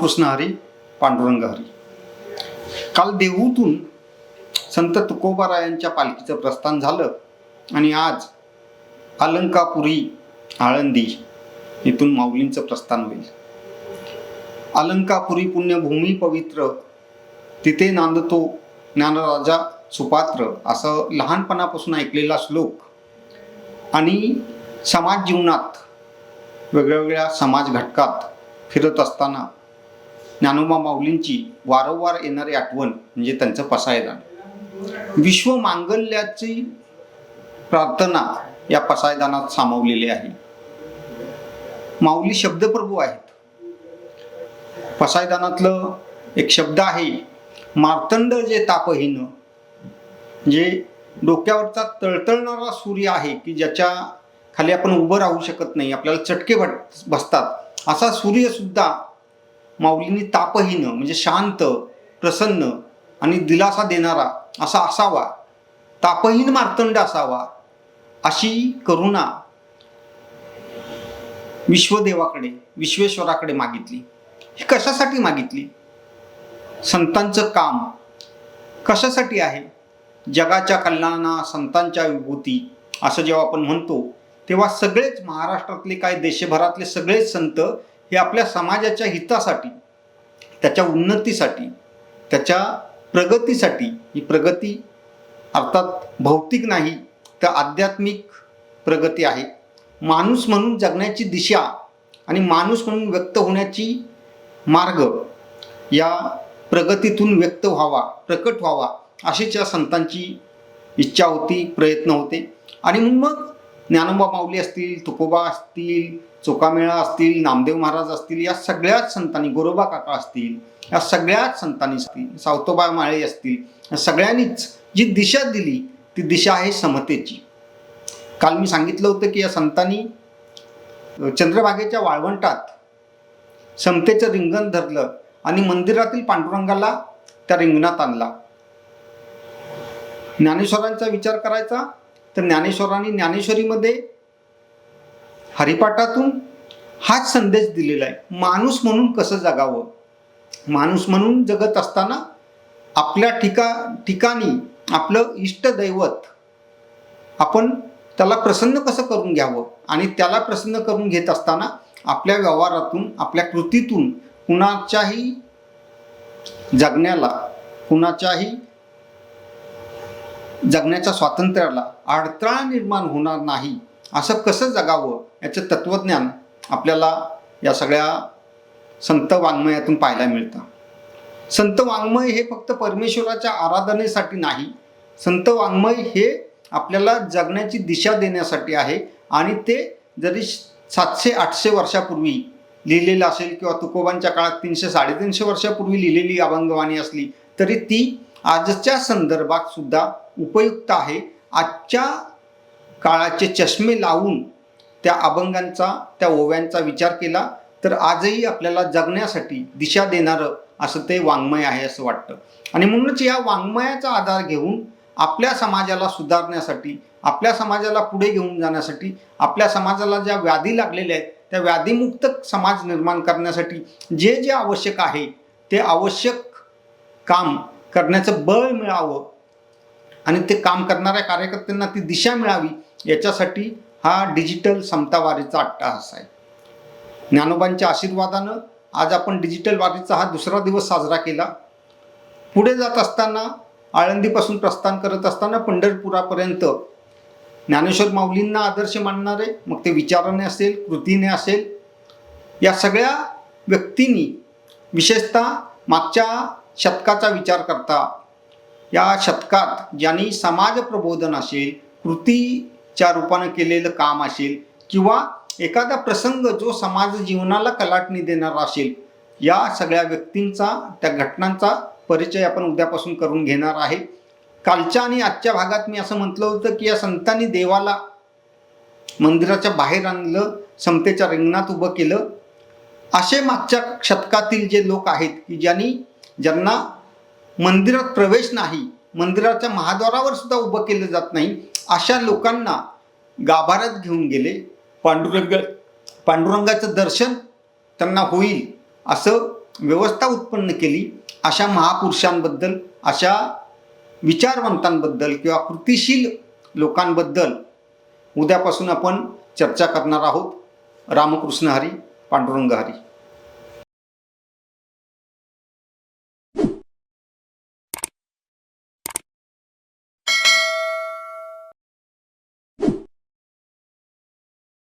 रामकृष्ण हरी पांडुरंग हरी काल देहूतून संत तुकोबारायांच्या पालखीचं प्रस्थान झालं आणि आज अलंकापुरी आळंदी इथून माऊलींचं प्रस्थान होईल. अलंकापुरी पुण्यभूमी पवित्र तिथे नांदतो ज्ञानराजा सुपात्र असं लहानपणापासून ऐकलेला श्लोक. आणि समाज जीवनात वेगळ्या वेगळ्या समाज घटकात फिरत असताना ज्ञानोबा माऊलींची वारंवार येणारी आठवण म्हणजे त्यांचं पसायदान. विश्व मांगल्याची प्रार्थना या पसायदानात सामावलेली आहे. माऊली शब्दप्रभू आहेत. पसायदानातलं एक शब्द आहे मार्तंड जे तापहीन जे डोक्यावरचा तळतळणारा सूर्य आहे की ज्याच्या खाली आपण उभं राहू शकत नाही आपल्याला चटके बसतात. असा सूर्यसुद्धा माऊलींनी तापहीन म्हणजे शांत प्रसन्न आणि दिलासा देणारा असा असावा. तापहीन मार्तंड असावा अशी करुणा विश्वदेवाकडे विश्वेश्वराकडे मागितली. ही कशासाठी मागितली? संतांचं काम कशासाठी आहे? जगाच्या कल्याणा संतांच्या विभूती असं जेव्हा आपण म्हणतो तेव्हा सगळेच महाराष्ट्रातले काय देशभरातले सगळेच संत हे आपल्या समाजाच्या हितासाठी त्याच्या उन्नतीसाठी त्याच्या प्रगतीसाठी ही प्रगती अर्थात भौतिक नाही तर आध्यात्मिक प्रगती आहे. माणूस म्हणून जगण्याची दिशा आणि माणूस म्हणून व्यक्त होण्याची मार्ग या प्रगतीतून व्यक्त व्हावा प्रकट व्हावा अशीच या संतांची इच्छा होती प्रयत्न होते. आणि मग ज्ञानोबा माऊली असतील तुकोबा असतील चोकामेळा असतील नामदेव महाराज असतील या सगळ्याच संतांनी गोरोबा काका असतील या सगळ्याच संतांनी असतील सावतोबा माळे असतील या सगळ्यांनीच जी दिशा दिली ती दिशा आहे समतेची. काल मी सांगितलं होतं की या संतांनी चंद्रभागेच्या वाळवंटात समतेचं रिंगण धरलं आणि मंदिरातील पांडुरंगाला त्या रिंगणात आणला. ज्ञानेश्वरांचा विचार करायचा तर ज्ञानेश्वरांनी ज्ञानेश्वरीमध्ये हरिपाठातून हाच संदेश दिलेला आहे. माणूस म्हणून कसं जगावं? माणूस म्हणून जगत असताना आपल्या ठिका ठिकाणी आपलं इष्टदैवत आपण त्याला प्रसन्न कसं करून घ्यावं? आणि त्याला प्रसन्न करून घेत असताना आपल्या व्यवहारातून आपल्या कृतीतून कुणाच्याही जगण्याला कुणाच्याही जगण्याच्या स्वातंत्र्याला अडथळा निर्माण होणार नाही असं कसं जगावं याचं तत्त्वज्ञान आपल्याला या सगळ्या संत वाङ्मयातून पाहायला मिळतं. संत वाङ्मय हे फक्त परमेश्वराच्या आराधनेसाठी नाही संत वाङ्मय हे आपल्याला जगण्याची दिशा देण्यासाठी आहे आणि ते जरी सातशे आठशे वर्षापूर्वी लिहिलेलं असेल किंवा तुकोबांच्या काळात तीनशे साडेतीनशे वर्षापूर्वी लिहिलेली अभंगवाणी असली तरी ती आजच्या संदर्भात सुद्धा उपयुक्त आहे. आजच्या काळाचे चष्मे लावून त्या अभंगांचा त्या ओव्यांचा विचार केला तर आजही आपल्याला जगण्यासाठी दिशा देणारं असं ते वाङ्मय आहे असं वाटतं. आणि म्हणूनच या वाङ्मयाचा आधार घेऊन आपल्या समाजाला सुधारण्यासाठी आपल्या समाजाला पुढे घेऊन जाण्यासाठी आपल्या समाजाला ज्या व्याधी लागलेल्या आहेत त्या व्याधीमुक्त समाज निर्माण करण्यासाठी जे जे आवश्यक आहे ते आवश्यक काम करण्याचं बळ मिळावं आणि ते काम करणाऱ्या कार्यकर्त्यांना ती दिशा मिळावी याच्यासाठी हा डिजिटल समता वारीचा अट्टाहास आहे. ज्ञानोबांच्या आशीर्वादानं आज आपण डिजिटल वारीचा हा दुसरा दिवस साजरा केला. पुढे जात असताना आळंदीपासून प्रस्थान करत असताना पंढरपुरापर्यंत ज्ञानेश्वर माऊलींना आदर्श मानणारे मग ते विचाराने असेल कृतीने असेल या सगळ्या व्यक्तींनी विशेषतः मागच्या शतकाचा विचार करता. या शतकात ज्यांनी समाज प्रबोधन असेल कृतीच्या रूपानं केलेलं काम असेल किंवा एखादा प्रसंग जो समाज जीवनाला कलाटणी देणारा असेल या सगळ्या व्यक्तींचा त्या घटनांचा परिचय आपण उद्यापासून करून घेणार आहे. कालच्या आणि आजच्या भागात मी असं म्हटलं होतं की या संतांनी देवाला मंदिराच्या बाहेर आणलं समतेच्या रिंगणात उभं केलं. असे मागच्या शतकातील जे लोक आहेत की ज्यांनी ज्यांना मंदिरात प्रवेश नाही मंदिराच्या महाद्वारावर सुद्धा उभं केलं जात नाही अशा लोकांना गाभाऱ्यात घेऊन गेले. पांडुरंग पांडुरंगाचं दर्शन त्यांना होईल असं व्यवस्था उत्पन्न केली. अशा महापुरुषांबद्दल अशा विचारवंतांबद्दल किंवा कृतिशील लोकांबद्दल उद्यापासून आपण चर्चा करणार आहोत. रामकृष्ण हरी पांडुरंग हरी.